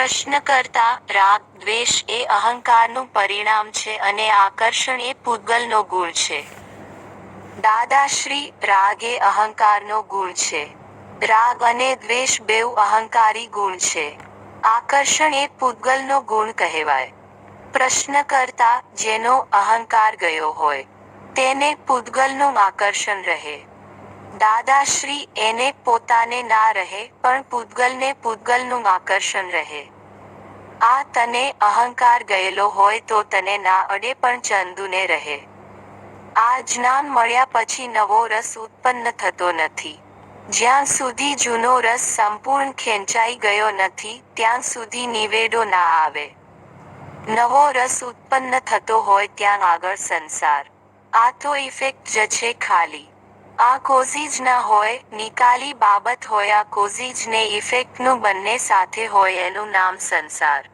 પ્રશ્નકર્તા રાગ, દ્વેષ એ અહંકારનું પરિણામ છે અને આકર્ષણ એ પૂગલનો ગુણ છે. દાદાશ્રી, રાગ એ અહંકારનો ગુણ છે. રાગ અને દ્વેષ બેઉ અહંકારી ગુણ છે. આકર્ષણ એ પૂગલનો ગુણ કહેવાય. પ્રશ્ન કરતા જેનો અહંકાર ગયો હોય, તેને પૂતગલનું આકર્ષણ રહે. દાદાશ્રી એને પોતાને ના રહે, પણ પૂતગલને પૂતગલનું આકર્ષણ રહે. આ તને અહંકાર ગયેલો હોય તો તને ના અડે, પણ ચંદુને રહે. આ જ્ઞાન મળ્યા પછી નવો રસ ઉત્પન્ન થતો નથી. જ્યાં સુધી જૂનો રસ સંપૂર્ણ ખેંચાઈ ગયો નથી, ત્યાં સુધી નિવેડો ના આવે. નવો રસ ઉત્પન્ન થતો હોય ત્યાં આગળ સંસાર. આ તો ઇફેક્ટ જ છે ખાલી. આ કોઝીજ ના હોય, નિકાલી બાબત હોય, આ કોઝીજ ને ઇફેક્ટનું બંને સાથે હોય, એનું નામ સંસાર.